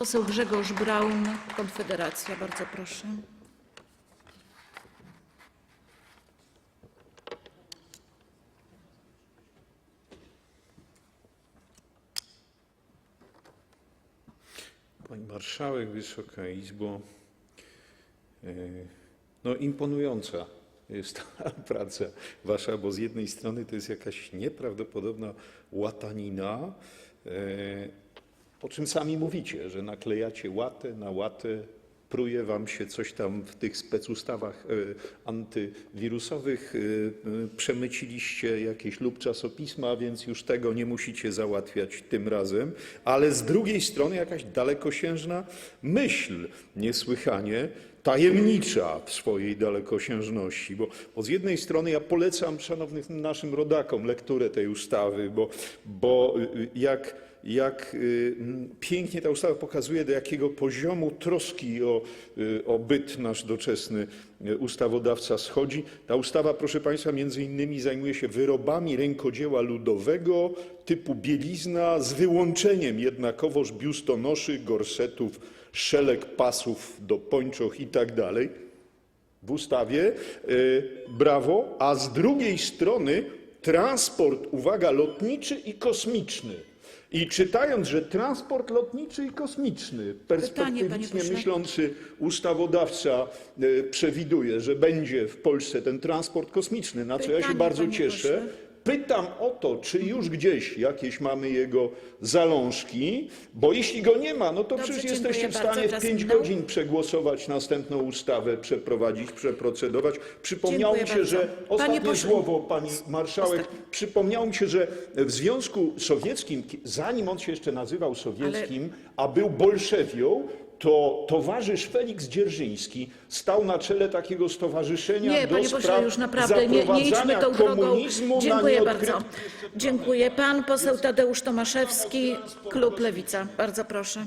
Poseł Grzegorz Braun, Konfederacja, bardzo proszę. Pani Marszałek, Wysoka Izbo, e, no imponująca jest ta praca wasza, bo z jednej strony to jest jakaś nieprawdopodobna łatanina, e, o czym sami mówicie, że naklejacie łatę na łatę, pruje wam się coś tam w tych specustawach e, antywirusowych, e, e, przemyciliście jakieś lub czasopisma, więc już tego nie musicie załatwiać tym razem, ale z drugiej strony jakaś dalekosiężna myśl niesłychanie tajemnicza w swojej dalekosiężności, bo, bo z jednej strony ja polecam szanownym naszym rodakom lekturę tej ustawy, bo, bo y, jak jak y, pięknie ta ustawa pokazuje, do jakiego poziomu troski o, y, byt nasz doczesny y, ustawodawca schodzi. Ta ustawa, proszę Państwa, między innymi zajmuje się wyrobami rękodzieła ludowego typu bielizna z wyłączeniem jednakowoż biustonoszy, gorsetów, szelek pasów do pończoch i tak w ustawie. Brawo. A z drugiej strony transport, uwaga, lotniczy i kosmiczny. I czytając, że transport lotniczy i kosmiczny, perspektywicznie myślący ustawodawca y, przewiduje, że będzie w Polsce ten transport kosmiczny, na co ja się bardzo cieszę. Pytam o to, czy już gdzieś jakieś mamy jego zalążki, bo jeśli go nie ma, no to Dobrze, przecież jesteście w stanie w Czas 5 minął. godzin przegłosować następną ustawę, przeprowadzić, przeprocedować. Przypomniało mi się, że ostatnie pośle- słowo, pani marszałek, Ostatnie. przypomniało mi się, że w Związku Sowieckim, ki- zanim on się jeszcze nazywał sowieckim, a był bolszewią, to towarzysz Feliks Dzierżyński stał na czele takiego stowarzyszenia Nie, do panie pośle, spraw już naprawdę nie, nie idźmy tą drogą. komunizmu na Dziękuję bardzo. Dziękuję. Pan poseł Tadeusz Tomaszewski, klub Lewica. Bardzo proszę.